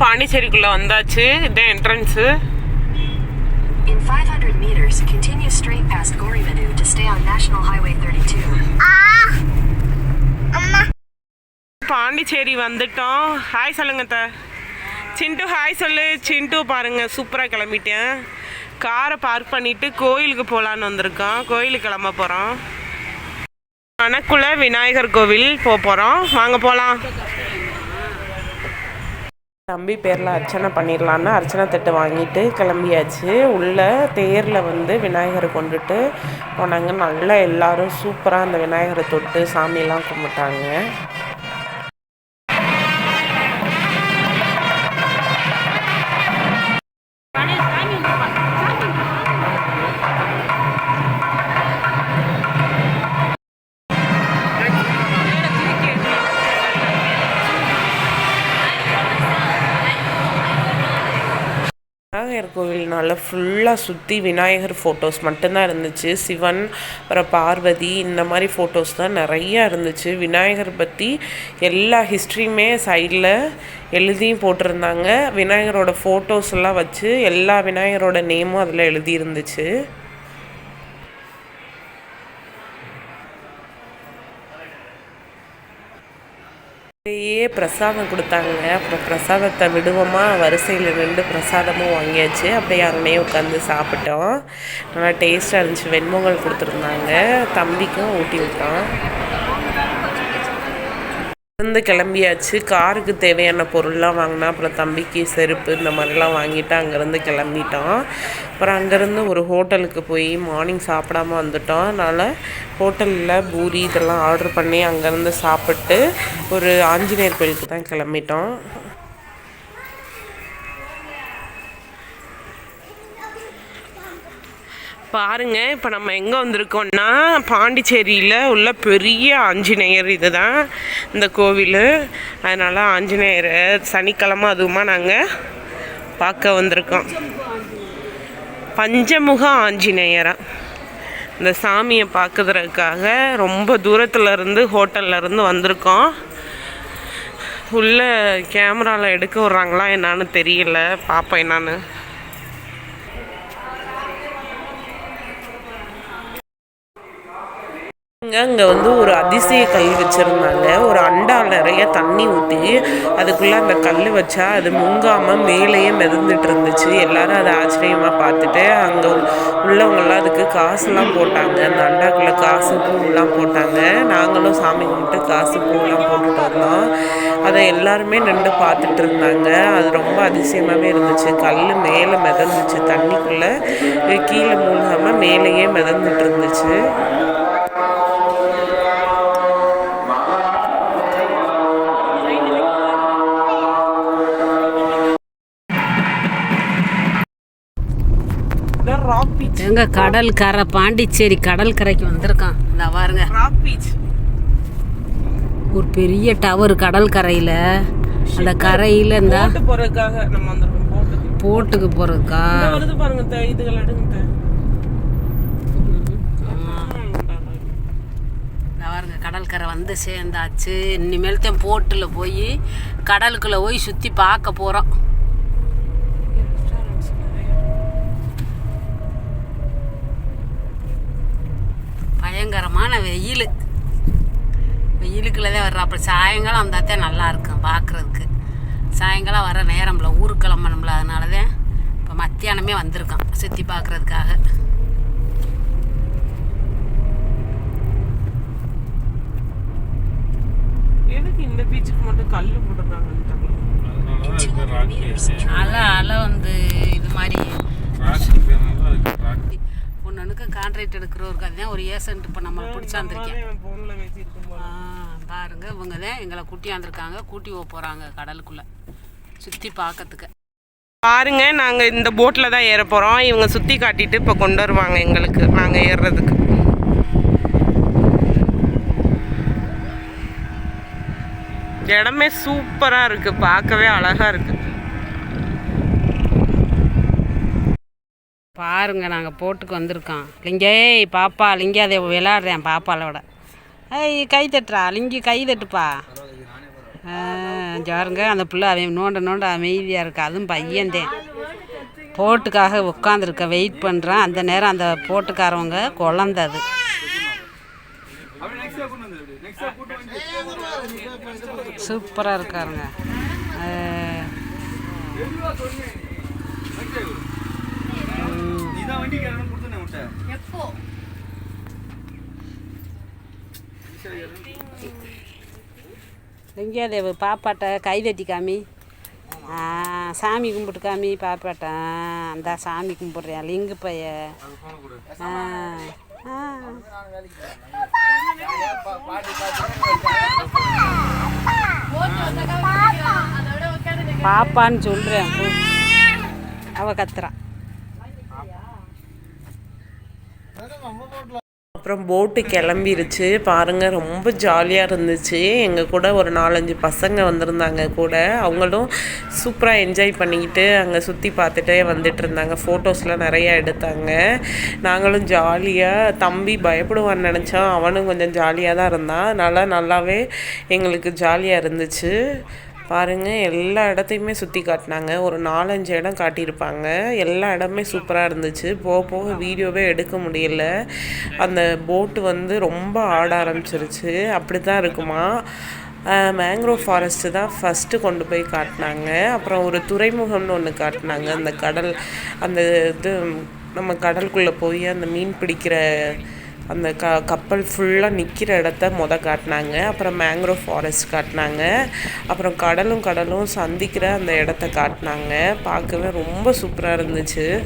பாண்டிச்சேரிக்குள்ள வந்தாச்சு. இதான் entrance In 500 meters, continue straight past Gorimanu to stay on National Highway 32. Pondicherry வந்துட்டோம். Hi சொல்லுங்க த சிண்டு hi சொல்லு. சிண்டு பாருங்க சூப்பராக கிளம்பிட்டேன். காரை பார்க் பண்ணிட்டு கோயிலுக்கு போகலான்னு வந்திருக்கோம். கோயிலுக்கு கிளம்ப போகிறோம் மணக்குள விநாயகர் கோவில் போக போகிறோம் வாங்க போகலாம் தம்பி பேரில் அர்ச்சனை பண்ணிடலான்னு அர்ச்சனை தட்டு வாங்கிட்டு கிளம்பியாச்சு. உள்ள தேரில் வந்து விநாயகரை கொண்டுட்டு போனாங்க. நல்லா எல்லாரும் சூப்பராக அந்த விநாயகரை தொட்டு சாமியெல்லாம் கும்பிட்டாங்க. விநாயகர் கோவில்னால ஃபுல்லாக சுற்றி விநாயகர் ஃபோட்டோஸ் மட்டும்தான் இருந்துச்சு. சிவன் அப்புறம் பார்வதி இந்த மாதிரி ஃபோட்டோஸ் தான் நிறையா இருந்துச்சு. விநாயகர் பற்றி எல்லா ஹிஸ்ட்ரியுமே சைடில் எழுதியும் போட்டிருந்தாங்க. விநாயகரோட ஃபோட்டோஸ் எல்லாம் வச்சு எல்லா விநாயகரோட நேமும் அதில் எழுதி இருந்துச்சு அப்படியே பிரசாதம் கொடுத்தாங்க. அப்புறம் பிரசாதத்தை விடுவோமா? வரிசையில் நின்று பிரசாதமும் வாங்கியாச்சு. அப்படியே அங்கேயே உட்காந்து சாப்பிட்டோம். நல்லா டேஸ்ட்டாக இருந்துச்சு. வெண்பொங்கல் கொடுத்துருந்தாங்க. தம்பிக்கும் ஊட்டி விட்டோம் இருந்து கிளம்பியாச்சு. காருக்கு தேவையான பொருள்லாம் வாங்கினா அப்புறம் தம்பிக்கு செருப்பு இந்த மாதிரிலாம் வாங்கிட்டு அங்கேருந்து கிளம்பிட்டோம் அப்புறம் அங்கேருந்து ஒரு ஹோட்டலுக்கு போய் மார்னிங் சாப்பிடாம வந்துட்டோம். அதனால் ஹோட்டலில் பூரி இதெல்லாம் ஆர்டர் பண்ணி அங்கேருந்து சாப்பிட்டு ஒரு ஆஞ்சநேயர் கோயிலுக்கு தான் கிளம்பிட்டோம். பாருங்க இப்போ நம்ம எங்கே வந்திருக்கோம்னா பாண்டிச்சேரியில் உள்ள பெரிய ஆஞ்சநேயர் இதுதான் இந்த கோவில். அதனால் ஆஞ்சநேயரை சனிக்கிழமை அதுவுமா நாங்கள் பார்க்க வந்திருக்கோம். பஞ்சமுக ஆஞ்சநேயரா. இந்த சாமியை பார்க்குறதுக்காக ரொம்ப தூரத்துலேருந்து இருந்து ஹோட்டல்ல இருந்து வந்திருக்கோம். உள்ள கேமராவில் எடுக்க விட்றாங்களா என்னான்னு தெரியல. பார்ப்பேன் என்னான்னு. அங்கே வந்து ஒரு அதிசய கல் வச்சுருந்தாங்க. ஒரு அண்டா நிறைய தண்ணி ஊற்றி அதுக்குள்ளே அந்த கல் வச்சா அது முங்காமல் மேலேயே மிதந்துட்டு இருந்துச்சு எல்லாரும் அதை ஆச்சரியமாக பார்த்துட்டு அங்கே உள்ளவங்களாம் அதுக்கு காசுலாம் போட்டாங்க. அந்த அண்டாக்குள்ளே காசு பூவெலாம் போட்டாங்க. நாங்களும் சாமி கும்பிட்டு காசு பூவெலாம் போட்டுட்டு வந்தோம். அதை எல்லாருமே நின்று பார்த்துட்டு இருந்தாங்க. அது ரொம்ப அதிசயமாகவே இருந்துச்சு. கல் மேலே மிதந்துச்சு. தண்ணிக்குள்ளே கீழே மூழ்காமல் மேலேயே மிதந்துட்டு இருந்துச்சு எங்க கடல் கரை பாண்டிச்சேரி கடல் கரைக்கு வந்திருக்கான். இந்த பாருங்க. ராக் பீச் ஒரு பெரிய டவர் கடல் கரையில அந்த கரையில இந்த போட்டு போறதுக்காக நம்ம வந்திருக்கோம். போட்டுக்கு இந்த வருது பாருங்க இதுகள். இந்த பாருங்க கடல் கரை வந்து சேர்ந்தாச்சு. இனிமேல் தான் போட்டில் போய் கடலுக்குள்ள போய் சுற்றி பார்க்க போகிறோம் பயங்கரமான வெயில் வெயிலுக்குள்ள தான் வர்ற அப்புறம் சாயங்காலம் வந்தால் தான் நல்லா இருக்கும் பார்க்குறதுக்கு. சாயங்காலம் வர நேரம்ல ஊருக்கு கிளம்பணும்ல அதனால தான் இப்போ மத்தியானமே வந்திருக்கோம் சுற்றி பார்க்குறதுக்காக. எதுக்கு இந்த பீச்சுக்கு மட்டும் கல்லு போட்டுருக்காங்க In 200 meters, அலை அலை வந்து இது மாதிரி பொண்ணுக்கு கான்ட்ராக்ட் எடுக்கிறவருக்கு அதுதான் ஒரு ஏசன்ட் இப்போ நம்மளை பிடிச்சாந்துருக்கேன். பாருங்க இவங்க தான் எங்களை கூட்டியாந்துருக்காங்க கூட்டி போக போகிறாங்க கடலுக்குள்ளே. சுற்றி பார்க்கறதுக்கு. பாருங்க நாங்க இந்த போட்ல தான் ஏற போறோம். இவங்க சுத்தி காட்டிட்டு இப்ப கொண்டு வருவாங்க எங்களுக்கு நாங்க ஏறுறதுக்கு. இடமே சூப்பரா இருக்கு பார்க்கவே அழகா இருக்கு. பாருங்க நாங்கள் போட்டுக்கு வந்திருக்கோம். லிங்கே பாப்பா லிங்கே அதை விளாடுறேன் பாப்பாலோட. ஐய் கை தட்டுறா லிங்கி கை தட்டுப்பா. ஜாருங்க அந்த பிள்ளை அவன் நோண்ட நோண்ட அமைதியாக இருக்கு அதுவும் பையன்தேன் போட்டுக்காக உட்காந்துருக்க வெயிட் பண்ணுறான் அந்த நேரம் அந்த போட்டுக்காரவங்க குழந்த அது. சூப்பராக இருக்காருங்க. அஹ், நீதான் வண்டிக்காரன் கொடுத்தேன் உன்ட்ட லிங்காதேவு பாப்பாட்ட கை தட்டி காமி. ஆ, சாமி கும்பிட்டு காமி பாப்பாட்ட. ஆ, அந்த சாமி கும்பிட்றேன் லிங்கு பைய. ஆ, ஆ. பாப்பான்னு சொல்கிறேன் அவ கத்துறா. அப்புறம் போட்டு கிளம்பிருச்சு. பாருங்க ரொம்ப ஜாலியாக இருந்துச்சு. எங்கள் கூட ஒரு நாலஞ்சு பசங்க வந்திருந்தாங்க கூட. அவங்களும் சூப்பராக என்ஜாய் பண்ணிக்கிட்டு அங்கே சுற்றி பார்த்துட்டே வந்துட்டு இருந்தாங்க. ஃபோட்டோஸ்லாம் நிறையா எடுத்தாங்க. நாங்களும் ஜாலியாக தம்பி பயப்படுவான்னு நினச்சோம் அவனும் கொஞ்சம் ஜாலியாக தான் இருந்தான். அதனால் நல்லாவே எங்களுக்கு ஜாலியாக இருந்துச்சு. பாருங்கள் எல்லா இடத்தையுமே சுற்றி காட்டினாங்க. ஒரு நாலஞ்சு இடம் காட்டியிருப்பாங்க. எல்லா இடமே சூப்பராக இருந்துச்சு. போக போக வீடியோவே எடுக்க முடியல. அந்த போட்டு வந்து ரொம்ப ஆட ஆரம்பிச்சிருச்சு. அப்படி தான் இருக்குமா மேங்க்ரோவ் ஃபாரஸ்ட்டு தான் ஃபஸ்ட்டு கொண்டு போய் காட்டினாங்க. அப்புறம் ஒரு துறைமுகம்னு ஒன்று காட்டினாங்க. அந்த கடல் அந்த இது நம்ம கடலுக்குள்ளே போய் அந்த மீன் பிடிக்கிற அந்த க கப்பல் ஃபுல்லாக நிற்கிற இடத்த மொத காட்டினாங்க. அப்புறம் மேங்க்ரோவ் ஃபாரஸ்ட் காட்டினாங்க. அப்புறம் கடலும் கடலும் சந்திக்கிற அந்த இடத்த காட்டினாங்க. பார்க்கவே ரொம்ப சூப்பராக இருந்துச்சு.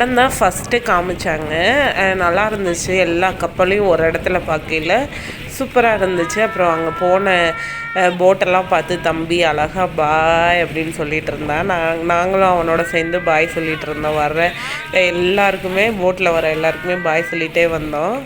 இடம் தான் ஃபஸ்ட்டு காமிச்சாங்க. நல்லா இருந்துச்சு. எல்லா கப்பலையும் ஒரு இடத்துல பார்க்கல சூப்பராக இருந்துச்சு. அப்புறம் அங்கே போன போட்டெல்லாம் பார்த்து தம்பி அழகா பாய் அப்படின்னு சொல்லிட்டு இருந்தான். நான் நாங்களும் அவனோட சேர்ந்து பாய் சொல்லிட்டு இருந்தோம். வர்ற எல்லாருக்குமே போட்டில் வர எல்லாருக்குமே பாய் சொல்லிகிட்டே வந்தோம்.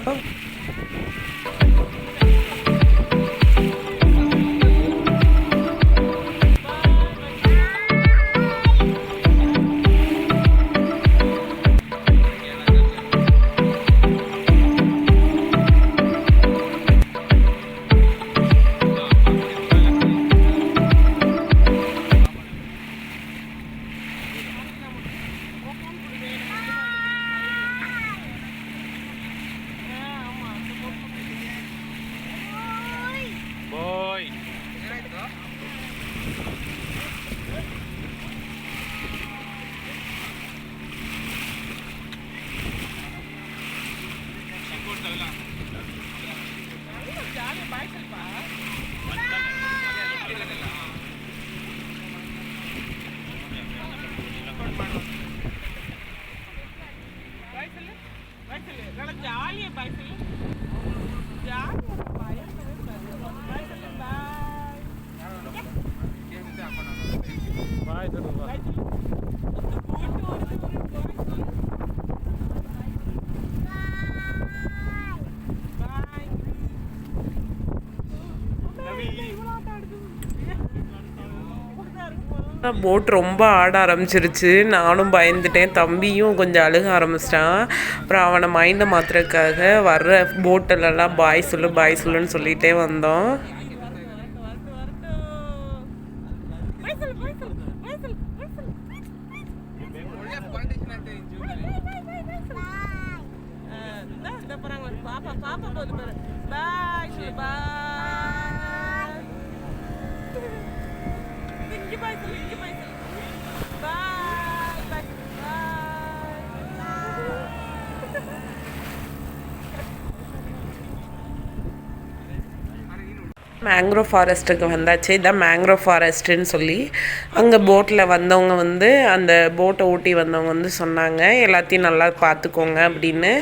போட் ரொம்ப ஆட ஆரம்பிச்சிருச்சு. நானும் பயந்துட்டேன். தம்பியும் கொஞ்சம் அழுக ஆரம்பிச்சிட்டான். அப்புறம் அவனை மைண்டை மாத்துறதுக்காக வர்ற போட்டிலெல்லாம் பாய் சொல்லு பாய் சொல்லுன்னு சொல்லிகிட்டே வந்தோம் பாய் சொல்லு இங்க பாய் சொல்லு பாய் பாய் மேங்க்ரோவ் ஃபாரஸ்ட்டுக்கு வந்தாச்சு. இதான் மேங்க்ரோவ் ஃபாரஸ்ட்டுன்னு சொல்லி அங்கே போட்டில் வந்தவங்க வந்து அந்த போட்டை ஓட்டி வந்தவங்க வந்து சொன்னாங்க. எல்லாத்தையும் நல்லா பார்த்துக்கோங்க அப்படின்னு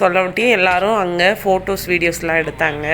சொல்லவட்டி எல்லோரும் அங்கே ஃபோட்டோஸ் வீடியோஸ்லாம் எடுத்தாங்க.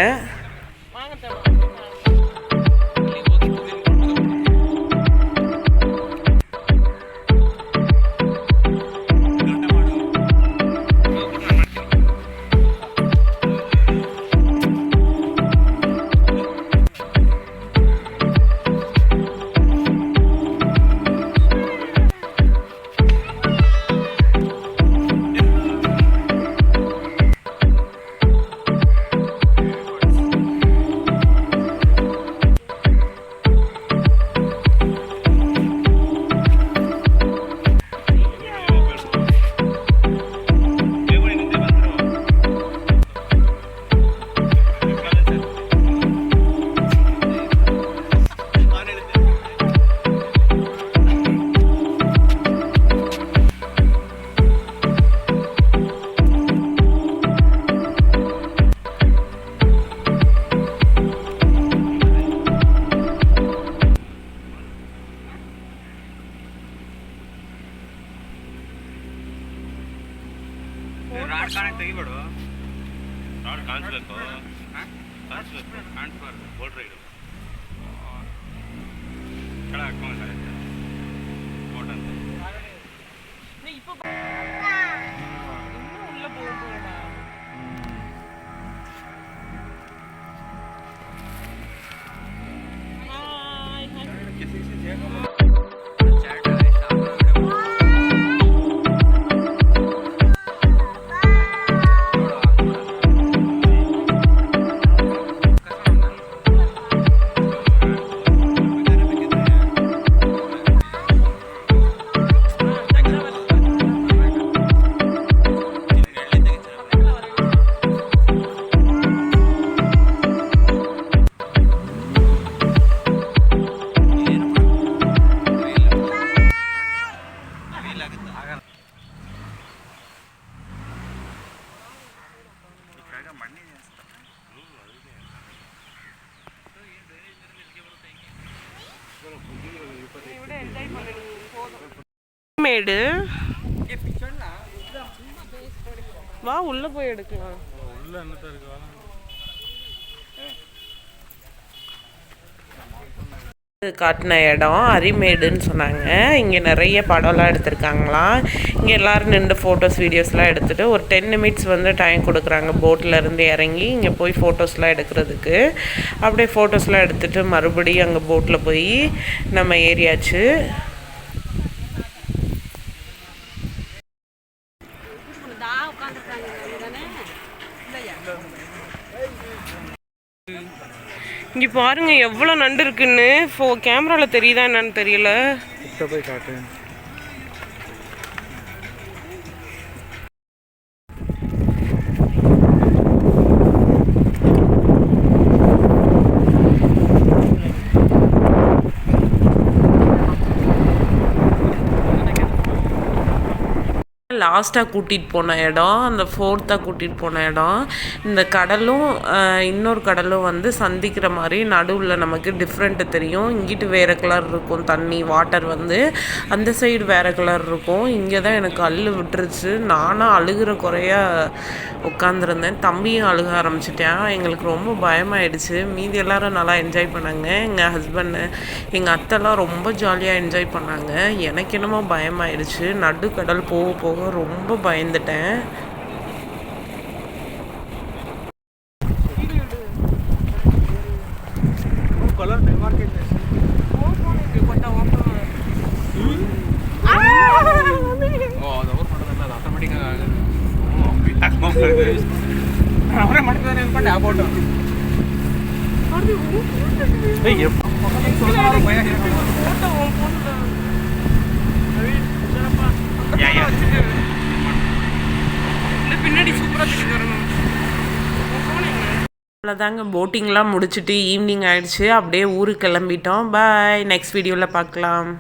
மேடு வா உள்ள போய் எடுக்கலாம் உள்ள என்னத்த இருக்கு காட்டின இடம் அரிமேடுன்னு சொன்னாங்க. இங்கே நிறைய படம்லாம் எடுத்திருக்காங்களாம். இங்கே எல்லோரும் நின்று ஃபோட்டோஸ் வீடியோஸ்லாம் எடுத்துகிட்டு ஒரு டென் மினிட்ஸ் வந்து டைம் கொடுக்குறாங்க. போட்டில் இருந்து இறங்கி இங்கே போய் ஃபோட்டோஸ்லாம் எடுக்கிறதுக்கு. அப்படியே ஃபோட்டோஸ்லாம் எடுத்துகிட்டு மறுபடியும் அங்கே போட்டில் போய் நம்ம ஏறியாச்சு இங்கே பாருங்க எவ்வளோ நண்டு இருக்குன்னு. ஃபோ கேமராவில் தெரியுதா என்னன்னு தெரியல. போய் காட்டு லாஸ்ட்டாக கூட்டிகிட்டு போன இடம் அந்த ஃபோர்த்தாக கூட்டிகிட்டு போன இடம். இந்த கடலும் இன்னொரு கடலும் வந்து சந்திக்கிற மாதிரி நடுவில் நமக்கு டிஃப்ரெண்ட்டு தெரியும். இங்கிட்டு வேறு கலர் இருக்கும் தண்ணி வாட்டர் வந்து. அந்த சைடு வேறு கலர் இருக்கும். இங்கே தான் எனக்கு அள்ளு விட்டுருச்சு. நானும் அழுகிற குறையா உட்காந்துருந்தேன் தம்பியும் அழுக ஆரம்பிச்சிட்டேன். எங்களுக்கு ரொம்ப பயமாயிடுச்சு. மீதி எல்லாரும் நல்லா என்ஜாய் பண்ணாங்க. எங்கள் ஹஸ்பண்டு எங்கள் அத்தைலாம் ரொம்ப ஜாலியாக என்ஜாய் பண்ணாங்க. எனக்கு என்னமோ பயமாயிடுச்சு. நடுக்கடல் போக போக ரொம்ப பயந்துட்டேன் ಕಲರ್ ಡೆಮಾರ್ಕೆಟ್ ಓ ಅದು ಅವ್ರು ಮಾಡೋದಲ್ಲ ಅದು ಆಟೋಮೆಟಿಕ್ ಆಗುತ್ತೆ ಅವರೇ ಮಾಡ್ತಿದ್ದಾರೆ ಅನ್ಕೊಂಡೆ ಆ ಬೋಟು ಭಯ ಯಾ ಯಾ பின்னாடி சூப்பராக தெரிஞ்சு வரணும் அவ்வளோதாங்க போட்டிங்லாம் முடிச்சுட்டு ஈவினிங் ஆயிடுச்சு. அப்படியே ஊருக்கு கிளம்பிட்டோம். பாய் நெக்ஸ்ட் வீடியோவில் பார்க்கலாம்.